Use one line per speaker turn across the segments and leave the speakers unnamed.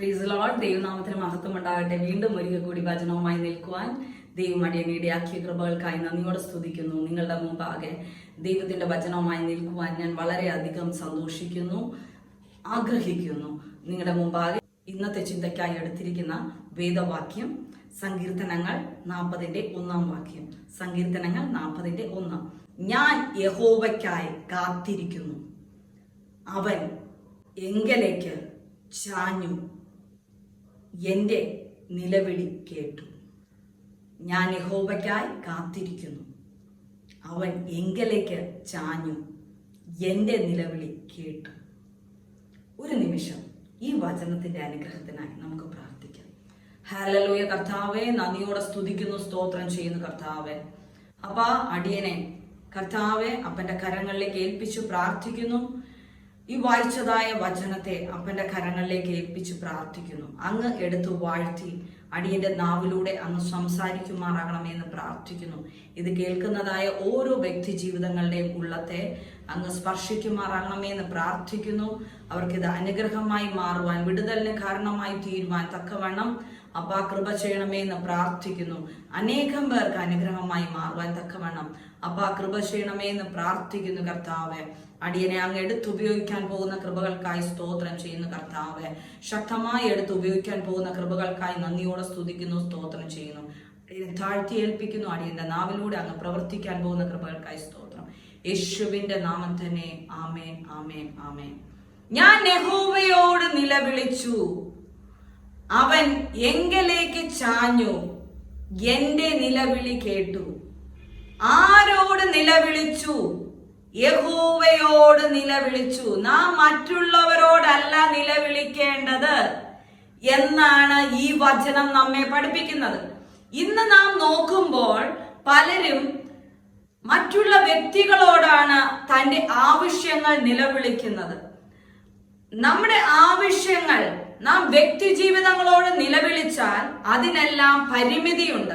പ്രീസ് load ദൈവനാമത്തിന് മഹത്വം ഉണ്ടാകട്ടെ. വീണ്ടും ഒരിക്കൽ കൂടി വചനവുമായി നിൽക്കുവാൻ ദൈവം അടിയനെ ഇടയാക്കിയ കൃപകൾക്കായി നന്ദിയോടെ സ്തുതിക്കുന്നു. നിങ്ങളുടെ മുമ്പാകെ ദൈവത്തിന്റെ വചനവുമായി നിൽക്കുവാൻ ഞാൻ വളരെയധികം സന്തോഷിക്കുന്നു ആഗ്രഹിക്കുന്നു. നിങ്ങളുടെ മുമ്പാകെ ഇന്നത്തെ ചിന്തയ്ക്കായി എടുത്തിരിക്കുന്ന വേദവാക്യം സങ്കീർത്തനങ്ങൾ നാൽപ്പതിന്റെ ഒന്നാം വാക്യം. സങ്കീർത്തനങ്ങൾ നാൽപ്പതിന്റെ ഒന്നാം. ഞാൻ യഹോവയ്ക്കായി കാത്തിരിക്കുന്നു. അവൻ എങ്കലേക്ക് ചാഞ്ഞു എന്റെ നിലവിളി കേട്ടു. ഞാൻ യഹോബയ്ക്കായി കാത്തിരിക്കുന്നു. അവൻ എങ്കലേക്ക് ചാഞ്ഞു. എന്റെ നിലവിളി കേട്ടു. ഒരു നിമിഷം ഈ വചനത്തിന്റെ അനുഗ്രഹത്തിനായി നമുക്ക് പ്രാർത്ഥിക്കാം. ഹാലലോയ കർത്താവെ നന്ദിയോടെ സ്തുതിക്കുന്നു സ്തോത്രം ചെയ്യുന്നു കർത്താവെ. അപ്പാ അടിയനെ കർത്താവെ അപ്പന്റെ കരങ്ങളിലേക്ക് ഏൽപ്പിച്ചു പ്രാർത്ഥിക്കുന്നു. ഈ വായിച്ചതായ വചനത്തെ അപ്പന്റെ കരങ്ങളിലേക്ക് ഏൽപ്പിച്ച് പ്രാർത്ഥിക്കുന്നു. അങ്ങ് എടുത്തു വാഴ്ത്തി അടിയന്റെ നാവിലൂടെ അങ്ങ് സംസാരിക്കുമാറാകണമെന്ന് പ്രാർത്ഥിക്കുന്നു. ഇത് കേൾക്കുന്നതായ ഓരോ വ്യക്തി ജീവിതങ്ങളുടെയും ഉള്ളത്തെ അങ്ങ് സ്പർശിക്കുമാറാകണമെന്ന് പ്രാർത്ഥിക്കുന്നു. അവർക്കിത് അനുഗ്രഹമായി മാറുവാൻ വിടുതലിന് കാരണമായി തീരുവാൻ തക്കവണ്ണം അപ്പാ കൃപ ചെയ്യണമേ എന്ന് പ്രാർത്ഥിക്കുന്നു. അനേകം പേർക്ക് അനുഗ്രഹമായി മാറുവാൻ തക്കവണ്ണം. അപ്പാ കൃപ ചെയ്യണമേ എന്ന് പ്രാർത്ഥിക്കുന്നു കർത്താവ്. അടിയനെ അങ്ങ് എടുത്ത് ഉപയോഗിക്കാൻ പോകുന്ന കൃപകൾക്കായി സ്തോത്രം ചെയ്യുന്നു കർത്താവ്. ശക്തമായി എടുത്ത് ഉപയോഗിക്കാൻ പോകുന്ന കൃപകൾക്കായി നന്ദിയോടെ സ്തുതിക്കുന്നു സ്തോത്രം ചെയ്യുന്നു. താഴ്ത്തി ഏൽപ്പിക്കുന്നു. അടിയന്റെ നാവിലൂടെ അങ്ങ് പ്രവർത്തിക്കാൻ പോകുന്ന കൃപകൾക്കായി സ്തോത്രം. യേശുവിന്റെ നാമം തന്നെ. ആമേൻ ആമേൻ ആമേൻ. ഞാൻ നെഹോവയോട് നിലവിളിച്ചു. അവൻ എങ്കിലേക്ക് ചാഞ്ഞു. എന്റെ നിലവിളി കേട്ടു. ആരോട് നിലവിളിച്ചു? യഹോവയോട് നിലവിളിച്ചു. നാം മറ്റുള്ളവരോടല്ല നിലവിളിക്കേണ്ടത് എന്നാണ് ഈ വചനം നമ്മെ പഠിപ്പിക്കുന്നത്. ഇന്ന് നാം നോക്കുമ്പോൾ പലരും മറ്റുള്ള വ്യക്തികളോടാണ് തന്റെ ആവശ്യങ്ങൾ നിലവിളിക്കുന്നത്. നമ്മുടെ ആവശ്യങ്ങൾ നാം വ്യക്തി ജീവിതങ്ങളോട് നിലവിളിച്ചാൽ അതിനെല്ലാം പരിമിതിയുണ്ട്.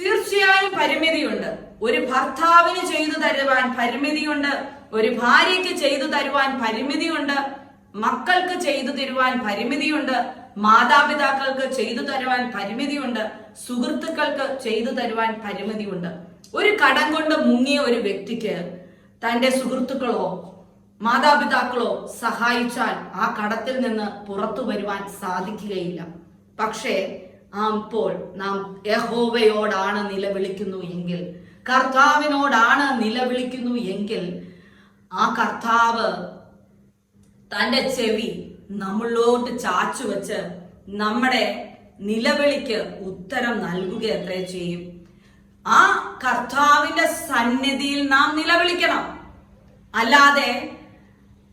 തീർച്ചയായും പരിമിതിയുണ്ട്. ഒരു ഭർത്താവിന് ചെയ്തു തരുവാൻ പരിമിതിയുണ്ട്. ഒരു ഭാര്യയ്ക്ക് ചെയ്തു തരുവാൻ പരിമിതിയുണ്ട്. മക്കൾക്ക് ചെയ്തു തരുവാൻ പരിമിതിയുണ്ട്. മാതാപിതാക്കൾക്ക് ചെയ്തു തരുവാൻ പരിമിതിയുണ്ട്. സുഹൃത്തുക്കൾക്ക് ചെയ്തു തരുവാൻ പരിമിതിയുണ്ട്. ഒരു കടം കൊണ്ട് മുങ്ങിയ ഒരു വ്യക്തിക്ക് തന്റെ സുഹൃത്തുക്കളോ മാതാപിതാക്കളോ സഹായിച്ചാൽ ആ കടത്തിൽ നിന്ന് പുറത്തു വരുവാൻ സാധിക്കുകയില്ല. പക്ഷേ അപ്പോൾ നാം യഹോവയോടാണ് നിലവിളിക്കുന്നു എങ്കിൽ കർത്താവിനോടാണ് നിലവിളിക്കുന്നു എങ്കിൽ ആ കർത്താവ് തന്റെ ചെവി നമ്മളിലോട്ട് ചാച്ചു വെച്ച് നമ്മുടെ നിലവിളിക്ക് ഉത്തരം നൽകുക ചെയ്യും. ആ കർത്താവിന്റെ സന്നിധിയിൽ നാം നിലവിളിക്കണം. അല്ലാതെ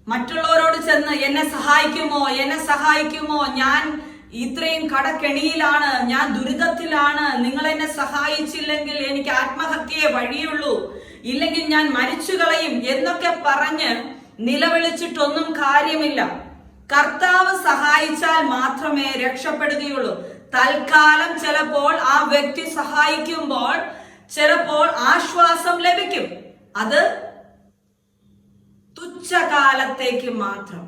മറ്റുള്ളവരോട് ചെന്ന് എന്നെ സഹായിക്കുമോ? എന്നെ സഹായിക്കുമോ? ഞാൻ ഇത്രയും കടക്കെണിയിലാണ്. ഞാൻ ദുരിതത്തിലാണ്. നിങ്ങൾ എന്നെ സഹായിച്ചില്ലെങ്കിൽ എനിക്ക് ആത്മഹത്യയെ വഴിയുള്ളൂ. ഇല്ലെങ്കിൽ ഞാൻ മരിച്ചു കളയും എന്നൊക്കെ പറഞ്ഞ് നിലവിളിച്ചിട്ടൊന്നും കാര്യമില്ല. കർത്താവ് സഹായിച്ചാൽ മാത്രമേ രക്ഷപ്പെടുകയുള്ളൂ. തൽക്കാലം ചിലപ്പോൾ ആ വ്യക്തി സഹായിക്കുമ്പോൾ ചിലപ്പോൾ ആശ്വാസം ലഭിക്കും. അത് തുച്ഛകാലത്തേക്ക് മാത്രം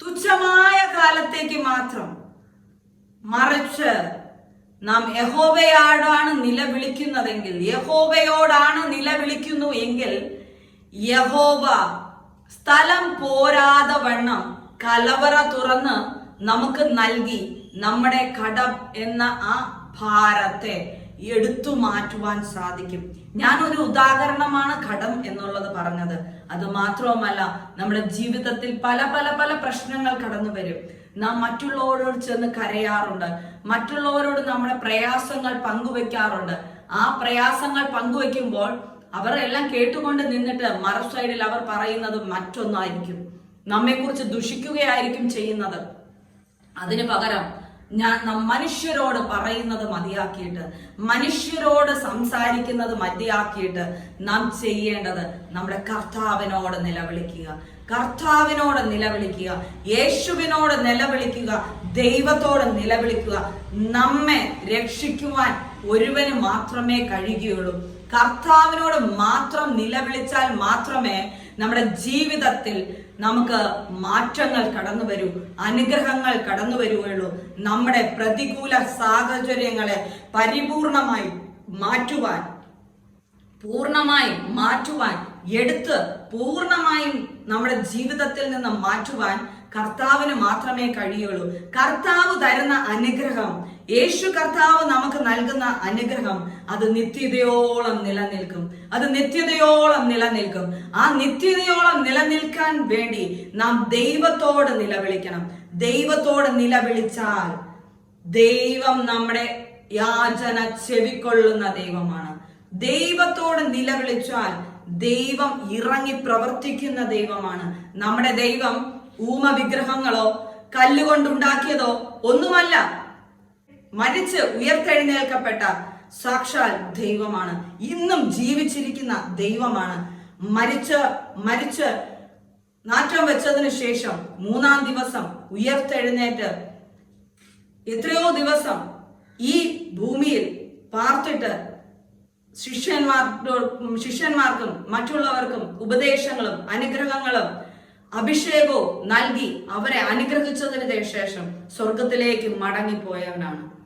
തുച്ഛമായ കാലത്തേക്ക് മാത്രം മറിച്ച് നാം യഹോബയോടാണ് നിലവിളിക്കുന്നതെങ്കിൽ യഹോബയോടാണ് നിലവിളിക്കുന്നു എങ്കിൽ യഹോബ സ്ഥലം പോരാതെ വണ്ണം കലവറ തുറന്ന് നമുക്ക് നൽകി നമ്മുടെ കടം എന്ന ആ ഭാരത്തെ എടുത്തു മാറ്റുവാൻ സാധിക്കും. ഞാൻ ഒരു ഉദാഹരണമാണ് ഘടം എന്നുള്ളത് പറഞ്ഞത്. അത് മാത്രവുമല്ല നമ്മുടെ ജീവിതത്തിൽ പല പല പല പ്രശ്നങ്ങൾ കടന്നു വരും. നാം മറ്റുള്ളവരോട് ചെന്ന് കരയാറുണ്ട്. മറ്റുള്ളവരോട് നമ്മുടെ പ്രയാസങ്ങൾ പങ്കുവെക്കാറുണ്ട്. ആ പ്രയാസങ്ങൾ പങ്കുവെക്കുമ്പോൾ അവർ എല്ലാം കേട്ടുകൊണ്ട് നിന്നിട്ട് മറു സൈഡിൽ അവർ പറയുന്നത് മറ്റൊന്നായിരിക്കും. നമ്മെക്കുറിച്ച് ദുഷിക്കുകയായിരിക്കും ചെയ്യുന്നത്. അതിനു പകരം ഞാൻ മനുഷ്യരോട് പറയുന്നത് മതിയാക്കിയിട്ട് മനുഷ്യരോട് സംസാരിക്കുന്നത് മതിയാക്കിയിട്ട് നാം ചെയ്യേണ്ടത് നമ്മുടെ കർത്താവിനോട് നിലവിളിക്കുക. കർത്താവിനോട് നിലവിളിക്കുക യേശുവിനോട് നിലവിളിക്കുക ദൈവത്തോട് നിലവിളിക്കുക. നമ്മെ രക്ഷിക്കുവാൻ ഒരുവന് മാത്രമേ കഴിയുകയുള്ളൂ. കർത്താവിനോട് മാത്രം നിലവിളിച്ചാൽ മാത്രമേ നമ്മുടെ ജീവിതത്തിൽ നമുക്ക് മാറ്റങ്ങൾ കടന്നു വരൂ അനുഗ്രഹങ്ങൾ കടന്നു വരികയുള്ളൂ. നമ്മുടെ പ്രതികൂല സാഹചര്യങ്ങളെ പരിപൂർണമായി മാറ്റുവാൻ പൂർണമായും മാറ്റുവാൻ എടുത്ത് പൂർണമായും നമ്മുടെ ജീവിതത്തിൽ നിന്ന് മാറ്റുവാൻ കർത്താവിന് മാത്രമേ കഴിയുള്ളൂ. കർത്താവ് തരുന്ന അനുഗ്രഹം യേശു കർത്താവ് നമുക്ക് നൽകുന്ന അനുഗ്രഹം അത് നിത്യതയോളം നിലനിൽക്കും. അത് നിത്യതയോളം നിലനിൽക്കും. ആ നിത്യതയോളം നിലനിൽക്കാൻ വേണ്ടി നാം ദൈവത്തോട് നിലവിളിക്കണം. ദൈവത്തോട് നിലവിളിച്ചാൽ ദൈവം നമ്മുടെ യാചന ചെവിക്കൊള്ളുന്ന ദൈവമാണ്. ദൈവത്തോട് നിലവിളിച്ചാൽ ദൈവം ഇറങ്ങി പ്രവർത്തിക്കുന്ന ദൈവമാണ്. നമ്മുടെ ദൈവം ഊമ വിഗ്രഹങ്ങളോ കല്ലുകൊണ്ടുണ്ടാക്കിയതോ ഒന്നുമല്ല. മരിച്ച് ഉയർത്തെഴുന്നേൽക്കപ്പെട്ട സാക്ഷാൽ ദൈവമാണ്. ഇന്നും ജീവിച്ചിരിക്കുന്ന ദൈവമാണ്. മരിച്ച് മരിച്ച് നാറ്റം വെച്ചതിന് ശേഷം മൂന്നാം ദിവസം ഉയർത്തെഴുന്നേറ്റ് എത്രയോ ദിവസം ഈ ഭൂമിയിൽ പാർത്തിട്ട് ശിഷ്യന്മാർക്കോ ശിഷ്യന്മാർക്കും മറ്റുള്ളവർക്കും ഉപദേശങ്ങളും അനുഗ്രഹങ്ങളും അഭിഷേകവും നൽകി അവരെ അനുഗ്രഹിച്ചതിന് ശേഷം സ്വർഗത്തിലേക്ക് മടങ്ങിപ്പോയവനാണ്.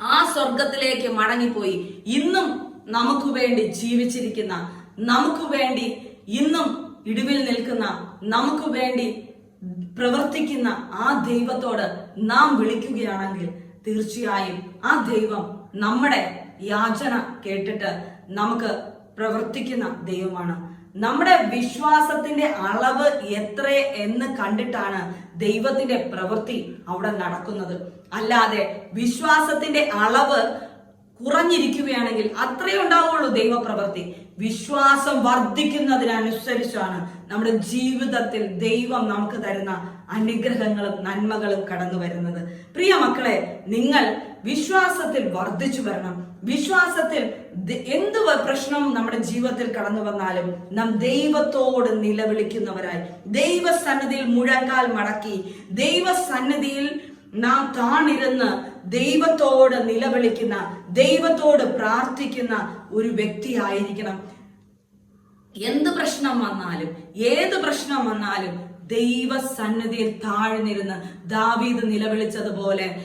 ആ സ്വർഗത്തിലേക്ക് മടങ്ങിപ്പോയി. ഇന്നും നമുക്ക് വേണ്ടി ജീവിച്ചിരിക്കുന്ന നമുക്ക് വേണ്ടി ഇന്നും ഇടിവിൽ നിൽക്കുന്ന നമുക്ക് വേണ്ടി പ്രവർത്തിക്കുന്ന ആ ദൈവത്തോട് നാം വിളിക്കുകയാണെങ്കിൽ തീർച്ചയായും ആ ദൈവം നമ്മുടെ യാചന കേട്ടിട്ട് നമുക്ക് പ്രവർത്തിക്കുന്ന ദൈവമാണ്. നമ്മുടെ വിശ്വാസത്തിന്റെ അളവ് എത്ര എന്ന് കണ്ടിട്ടാണ് ദൈവത്തിന്റെ പ്രവൃത്തി അവിടെ നടക്കുന്നത്. അല്ലാതെ വിശ്വാസത്തിന്റെ അളവ് കുറഞ്ഞിരിക്കുകയാണെങ്കിൽ അത്രയേ ഉണ്ടാവുള്ളൂ ദൈവപ്രവൃത്തി. വിശ്വാസം വർദ്ധിക്കുന്നതിനനുസരിച്ചാണ് നമ്മുടെ ജീവിതത്തിൽ ദൈവം നമുക്ക് തരുന്ന അനുഗ്രഹങ്ങളും നന്മകളും കടന്നു വരുന്നത്. പ്രിയ മക്കളെ നിങ്ങൾ വിശ്വാസത്തിൽ വർദ്ധിച്ചു വരണം. വിശ്വാസത്തിൽ ദ- പ്രശ്നം നമ്മുടെ ജീവിതത്തിൽ കടന്നു വന്നാലും നാം ദൈവത്തോട് നിലവിളിക്കുന്നവരായി. ദൈവസന്നിധിയിൽ മുഴങ്കാൽ മടക്കി ദൈവസന്നിധിയിൽ നാം താണിരുന്ന് ദൈവത്തോട് നിലവിളിക്കുന്ന ദൈവത്തോട് പ്രാർത്ഥിക്കുന്ന ഒരു വ്യക്തിയായിരിക്കണം. എന്ത് പ്രശ്നം വന്നാലും ഏത് പ്രശ്നം വന്നാലും ദൈവസന്നിധിയിൽ താഴ്ന്നിരുന്ന് ദാവീദ് നിലവിളിച്ചതുപോലെ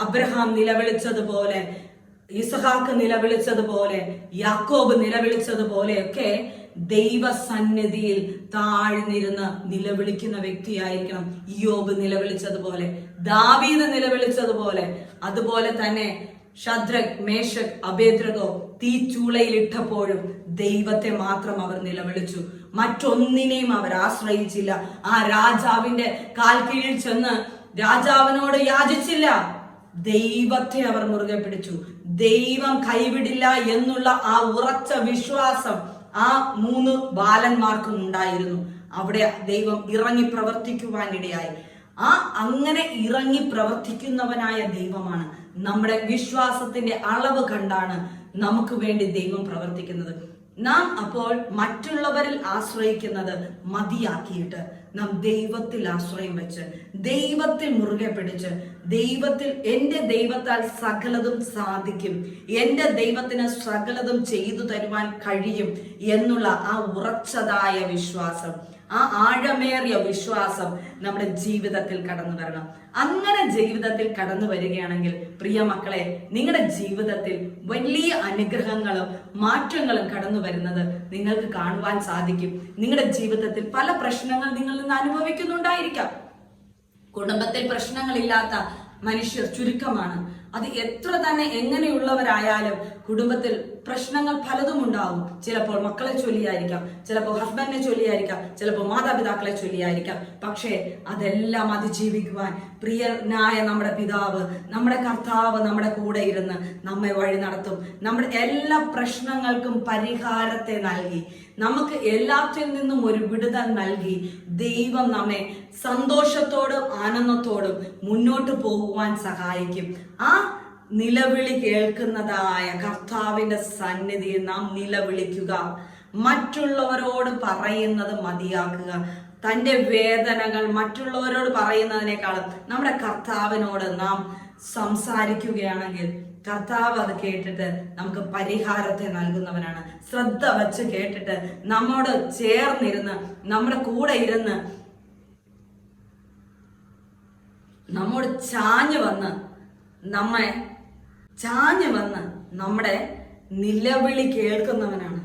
അബ്രഹാം നിലവിളിച്ചതുപോലെ ഇസഹാക്ക് നിലവിളിച്ചതുപോലെ യാക്കോബ് നിലവിളിച്ചതുപോലെയൊക്കെ ദൈവസന്നിധിയിൽ താഴ്ന്നിരുന്ന് നിലവിളിക്കുന്ന വ്യക്തിയായിരിക്കണം യോബ് നിലവിളിച്ചതുപോലെ ദാവീദ് നിലവിളിച്ചതുപോലെ. അതുപോലെ തന്നെ ഷദ്രക് മേഷക് അഭേദ്രകോ തീ ചൂളയിലിട്ടപ്പോഴും ദൈവത്തെ മാത്രം അവർ നിലവിളിച്ചു. മറ്റൊന്നിനെയും അവർ ആശ്രയിച്ചില്ല. ആ രാജാവിന്റെ കാൽ കീഴിൽ ചെന്ന് രാജാവിനോട് യാചിച്ചില്ല. ദൈവത്തെ അവർ മുറുകെ പിടിച്ചു. ദൈവം കൈവിടില്ല എന്നുള്ള ആ ഉറച്ച വിശ്വാസം ആ മൂന്ന് ബാലന്മാർക്കും ഉണ്ടായിരുന്നു. അവിടെ ദൈവം ഇറങ്ങി പ്രവർത്തിക്കുവാനിടയായി. ആ അങ്ങനെ ഇറങ്ങി പ്രവർത്തിക്കുന്നവനായ ദൈവമാണ്. നമ്മുടെ വിശ്വാസത്തിന്റെ അളവ് കണ്ടാണ് നമുക്ക് വേണ്ടി ദൈവം പ്രവർത്തിക്കുന്നത്. നാം അപ്പോൾ മറ്റുള്ളവരിൽ ആശ്രയിക്കുന്നത് മതിയാക്കിയിട്ട് നാം ദൈവത്തിൽ ആശ്രയം വെച്ച് ദൈവത്തിൽ മുറുകെ പിടിച്ച് ദൈവത്തിൽ എന്റെ ദൈവത്താൽ സകലതും സാധിക്കും എന്റെ ദൈവത്തിന് സകലതും ചെയ്തു തരുവാൻ കഴിയും എന്നുള്ള ആ ഉറച്ചതായ വിശ്വാസം. ആ ആഴമേറിയ വിശ്വാസം നമ്മുടെ ജീവിതത്തിൽ കടന്നു വരണം. അങ്ങനെ ജീവിതത്തിൽ കടന്നു വരികയാണെങ്കിൽ പ്രിയ മക്കളെ നിങ്ങളുടെ ജീവിതത്തിൽ വലിയ അനുഗ്രഹങ്ങളും മാറ്റങ്ങളും കടന്നു വരുന്നത് നിങ്ങൾക്ക് കാണുവാൻ സാധിക്കും. നിങ്ങളുടെ ജീവിതത്തിൽ പല പ്രശ്നങ്ങൾ നിങ്ങൾ നിന്ന് അനുഭവിക്കുന്നുണ്ടായിരിക്കാം. കുടുംബത്തിൽ പ്രശ്നങ്ങളില്ലാത്ത മനുഷ്യർ ചുരുക്കമാണ്. അത് എത്ര തന്നെ എങ്ങനെയുള്ളവരായാലും കുടുംബത്തിൽ പ്രശ്നങ്ങൾ പലതും ഉണ്ടാവും ചിലപ്പോൾ മക്കളെ ചൊല്ലിയായിരിക്കാം ചിലപ്പോൾ ഹസ്ബൻഡിനെ ചൊല്ലിയായിരിക്കാം ചിലപ്പോൾ മാതാപിതാക്കളെ ചൊല്ലിയായിരിക്കാം. പക്ഷേ അതെല്ലാം അതിജീവിക്കുവാൻ പ്രിയനായ നമ്മുടെ പിതാവ് നമ്മുടെ കർത്താവ് നമ്മുടെ കൂടെ ഇരുന്ന് നമ്മെ വഴി നടത്തും. നമ്മുടെ എല്ലാ പ്രശ്നങ്ങൾക്കും പരിഹാരത്തെ നൽകി. നമുക്ക് എല്ലാത്തിൽ നിന്നും ഒരു വിടുതൽ നൽകി. ദൈവം നമ്മെ സന്തോഷത്തോടും ആനന്ദത്തോടും മുന്നോട്ട് പോകുവാൻ സഹായിക്കും. ആ നിലവിളി കേൾക്കുന്നതായ കർത്താവിന്റെ സന്നിധിയിൽ നാം നിലവിളിക്കുക. മറ്റുള്ളവരോട് പറയുന്നത് മതിയാക്കുക. തന്റെ വേദനകൾ മറ്റുള്ളവരോട് പറയുന്നതിനേക്കാളും നമ്മുടെ കർത്താവിനോട് നാം സംസാരിക്കുകയാണെങ്കിൽ കർത്താവ് അത് കേട്ടിട്ട് നമുക്ക് പരിഹാരത്തെ നൽകുന്നവനാണ്. ശ്രദ്ധ വച്ച് കേട്ടിട്ട് നമ്മോട് ചേർന്നിരുന്ന് നമ്മുടെ കൂടെ ഇരുന്ന് നമ്മോട് ചാഞ്ഞു വന്ന് നമ്മെ ചാഞ്ഞു വന്ന് നമ്മുടെ നിലവിളി കേൾക്കുന്നവനാണ്.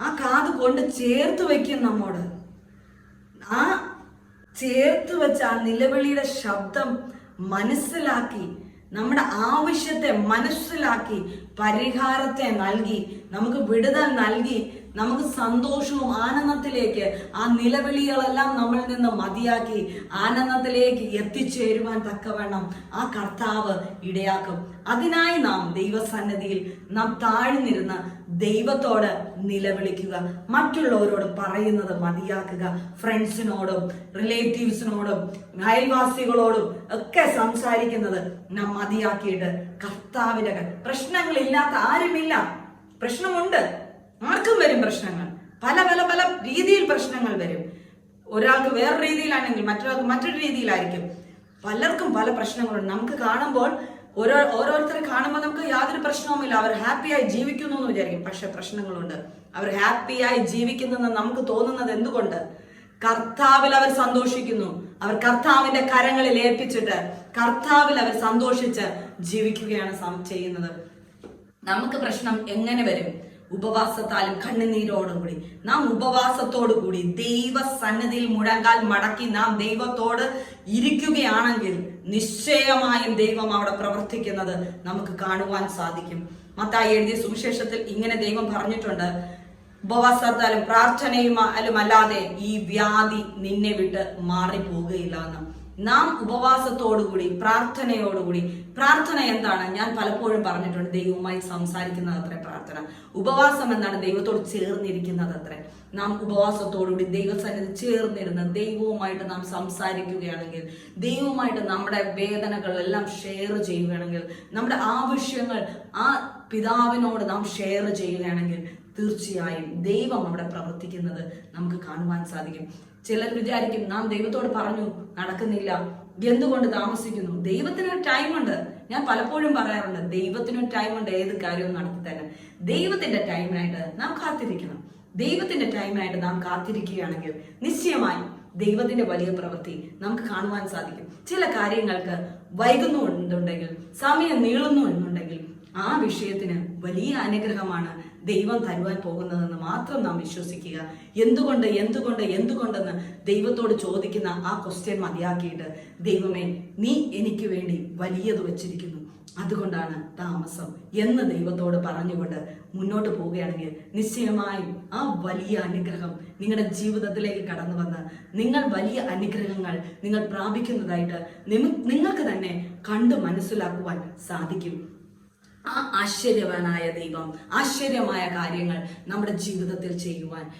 ആ കാത് കൊണ്ട് ചേർത്ത് വയ്ക്കും നമ്മോട്. ആ ചേർത്ത് വെച്ച ആ നിലവിളിയുടെ ശബ്ദം മനസ്സിലാക്കി നമ്മുടെ ആവശ്യത്തെ മനസ്സിലാക്കി പരിഹാരത്തെ നൽകി നമുക്ക് വിടുതൽ നൽകി നമുക്ക് സന്തോഷവും ആനന്ദത്തിലേക്ക് ആ നിലവിളികളെല്ലാം നമ്മളിൽ നിന്ന് മതിയാക്കി ആനന്ദത്തിലേക്ക് എത്തിച്ചേരുവാൻ തക്കവണ്ണം ആ കർത്താവ് ഇടയാക്കും. അതിനായി നാം ദൈവസന്നിധിയിൽ നാം താഴ്ന്നിരുന്ന് ദൈവത്തോട് നിലവിളിക്കുക. മറ്റുള്ളവരോട് പറയുന്നത് മതിയാക്കുക. ഫ്രണ്ട്സിനോടും റിലേറ്റീവ്സിനോടും അയൽവാസികളോടും ഒക്കെ സംസാരിക്കുന്നത് നാം മതിയാക്കിയിട്ട് കർത്താവിന്റെ പ്രശ്നങ്ങളില്ലാത്ത ആരുമില്ല. പ്രശ്നമുണ്ട്. ആർക്കും വരും പ്രശ്നങ്ങൾ. പല പല പല രീതിയിൽ പ്രശ്നങ്ങൾ വരും. ഒരാൾക്ക് വേറെ രീതിയിലാണെങ്കിൽ മറ്റൊരാൾക്ക് മറ്റൊരു രീതിയിലായിരിക്കും. പലർക്കും പല പ്രശ്നങ്ങളുണ്ട്. നമുക്ക് കാണുമ്പോൾ ഓരോ ഓരോരുത്തരെ കാണുമ്പോൾ നമുക്ക് യാതൊരു പ്രശ്നവുമില്ല. അവർ ഹാപ്പിയായി ജീവിക്കുന്നു എന്ന് വിചാരിക്കും. പക്ഷെ പ്രശ്നങ്ങളുണ്ട്. അവർ ഹാപ്പിയായി ജീവിക്കുന്നെന്ന് നമുക്ക് തോന്നുന്നത് എന്തുകൊണ്ട്? കർത്താവിൽ അവർ സന്തോഷിക്കുന്നു. അവർ കർത്താവിന്റെ കരങ്ങളിൽ ഏൽപ്പിച്ചിട്ട് കർത്താവിൽ അവർ സന്തോഷിച്ച് ജീവിക്കുകയാണ് ചെയ്യുന്നത്. നമുക്ക് പ്രശ്നം എങ്ങനെ വരും? ഉപവാസത്താലും കണ്ണുനീരോടും കൂടി. നാം ഉപവാസത്തോടു കൂടി ദൈവ സന്നിധിയിൽ മുഴങ്കാൽ മടക്കി നാം ദൈവത്തോട് ഇരിക്കുകയാണെങ്കിൽ നിശ്ചയമായും ദൈവം അവിടെ പ്രവർത്തിക്കുന്നത് നമുക്ക് കാണുവാൻ സാധിക്കും. മത്തായി എഴുതിയ സുവിശേഷത്തിൽ ഇങ്ങനെ ദൈവം പറഞ്ഞിട്ടുണ്ട്. ഉപവാസത്താലും പ്രാർത്ഥനയുമാലും അല്ലാതെ ഈ വ്യാധി നിന്നെ വിട്ട് മാറിപ്പോകുകയില്ല എന്ന്. നാം ഉപവാസത്തോടുകൂടി പ്രാർത്ഥനയോടുകൂടി. പ്രാർത്ഥന എന്താണ്? ഞാൻ പലപ്പോഴും പറഞ്ഞിട്ടുണ്ട് ദൈവവുമായി സംസാരിക്കുന്നത് അത്ര പ്രാർത്ഥന. ഉപവാസം എന്നാണ് ദൈവത്തോട് ചേർന്നിരിക്കുന്നത് അത്ര നാം ഉപവാസത്തോടുകൂടി ദൈവസന്നിധി ചേർന്നിരുന്ന് ദൈവവുമായിട്ട് നാം സംസാരിക്കുകയാണെങ്കിൽ ദൈവവുമായിട്ട് നമ്മുടെ വേദനകളെല്ലാം ഷെയർ ചെയ്യുകയാണെങ്കിൽ നമ്മുടെ ആവശ്യങ്ങൾ ആ പിതാവിനോട് നാം ഷെയർ ചെയ്യുകയാണെങ്കിൽ തീർച്ചയായും ദൈവം അവിടെ പ്രവർത്തിക്കുന്നത് നമുക്ക് കാണുവാൻ സാധിക്കും. ചിലർ വിചാരിക്കും നാം ദൈവത്തോട് പറഞ്ഞു നടക്കുന്നില്ല. എന്തുകൊണ്ട് താമസിക്കുന്നു? ദൈവത്തിന് ടൈമുണ്ട് ഞാൻ പലപ്പോഴും പറയാറുണ്ട് ദൈവത്തിന് ടൈമുണ്ട് ഏത് കാര്യവും നടത്തി ദൈവത്തിന്റെ ടൈമിനായിട്ട് നാം കാത്തിരിക്കണം. ദൈവത്തിന്റെ ടൈമിനായിട്ട് നാം കാത്തിരിക്കുകയാണെങ്കിൽ നിശ്ചയമായും ദൈവത്തിന്റെ വലിയ പ്രവൃത്തി നമുക്ക് കാണുവാൻ സാധിക്കും. ചില കാര്യങ്ങൾക്ക് വൈകുന്നു എന്നുണ്ടെങ്കിൽ സമയം നീളുന്നു എന്നുണ്ടെങ്കിൽ ആ വിഷയത്തിന് വലിയ അനുഗ്രഹമാണ് ദൈവം തരുവാൻ പോകുന്നതെന്ന് മാത്രം നാം വിശ്വസിക്കുക. എന്തുകൊണ്ട് എന്തുകൊണ്ട് എന്തുകൊണ്ടെന്ന് ദൈവത്തോട് ചോദിക്കുന്ന ആ ക്വസ്റ്റ്യൻ മതിയാക്കിയിട്ട് ദൈവമേ നീ എനിക്ക് വേണ്ടി വലിയത് വച്ചിരിക്കുന്നു. അതുകൊണ്ടാണ് താമസം എന്ന് ദൈവത്തോട് പറഞ്ഞുകൊണ്ട് മുന്നോട്ട് പോവുകയാണെങ്കിൽ നിശ്ചയമായും ആ വലിയ അനുഗ്രഹം നിങ്ങളുടെ ജീവിതത്തിലേക്ക് കടന്നു വന്ന് നിങ്ങൾ വലിയ അനുഗ്രഹങ്ങൾ നിങ്ങൾ പ്രാപിക്കുന്നതായിട്ട് നിങ്ങൾക്ക് തന്നെ കണ്ടു മനസ്സിലാക്കുവാൻ സാധിക്കും. ആ ആശ്ചര്യവാനായ ദൈവം ആശ്ചര്യമായ കാര്യങ്ങൾ നമ്മുടെ ജീവിതത്തിൽ ചെയ്യുവാൻ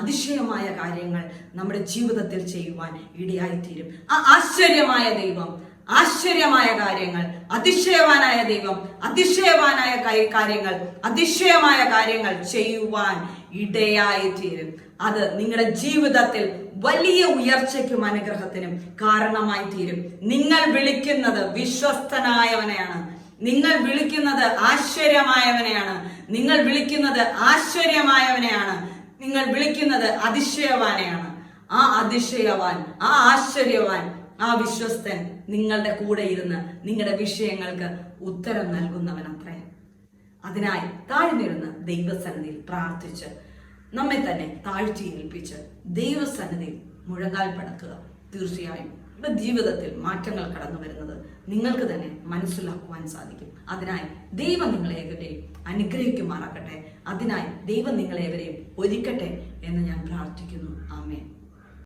അതിശയമായ കാര്യങ്ങൾ നമ്മുടെ ജീവിതത്തിൽ ചെയ്യുവാൻ ഇടയായിത്തീരും. ആ ആശ്ചര്യമായ ദൈവം ആശ്ചര്യമായ കാര്യങ്ങൾ അതിശയവാനായ ദൈവം അതിശയവാനായ കാര്യങ്ങൾ അതിശയമായ കാര്യങ്ങൾ ചെയ്യുവാൻ ഇടയായിത്തീരും. അത് നിങ്ങളുടെ ജീവിതത്തിൽ വലിയ ഉയർച്ചയ്ക്കും അനുഗ്രഹത്തിനും കാരണമായി തീരും നിങ്ങൾ വിളിക്കുന്നത് വിശ്വസ്തനായവനെയാണ്. നിങ്ങൾ വിളിക്കുന്നത് ആശ്ചര്യമായവനെയാണ്. നിങ്ങൾ വിളിക്കുന്നത് ആശ്ചര്യമായവനെയാണ്. നിങ്ങൾ വിളിക്കുന്നത് അതിശയവാനെയാണ്. ആ അതിശയവാൻ ആ ആശ്ചര്യവാൻ ആ വിശ്വസ്തൻ നിങ്ങളുടെ കൂടെ ഇരുന്ന് നിങ്ങളുടെ വിഷയങ്ങൾക്ക് ഉത്തരം നൽകുന്നവൻ അത്രേ അതിനായി താഴ്ന്നിരുന്ന് ദൈവസന്നിധിയിൽ പ്രാർത്ഥിച്ച് നമ്മെ തന്നെ താഴ്ത്തി ഏൽപ്പിച്ച് ദൈവസന്നിധിയിൽ മുഴങ്ങാൽ പടക്കുക തീർച്ചയായും. നമ്മുടെ ജീവിതത്തിൽ മാറ്റങ്ങൾ കടന്നു വരുന്നത് നിങ്ങൾക്ക് തന്നെ മനസ്സിലാക്കുവാൻ സാധിക്കും. അതിനായി ദൈവം നിങ്ങളെ ഏവരെയും അനുഗ്രഹിക്കുമാറാക്കട്ടെ അതിനായി ദൈവം നിങ്ങളെ ഒരുക്കട്ടെ എന്ന് ഞാൻ പ്രാർത്ഥിക്കുന്നു. ആമേൻ.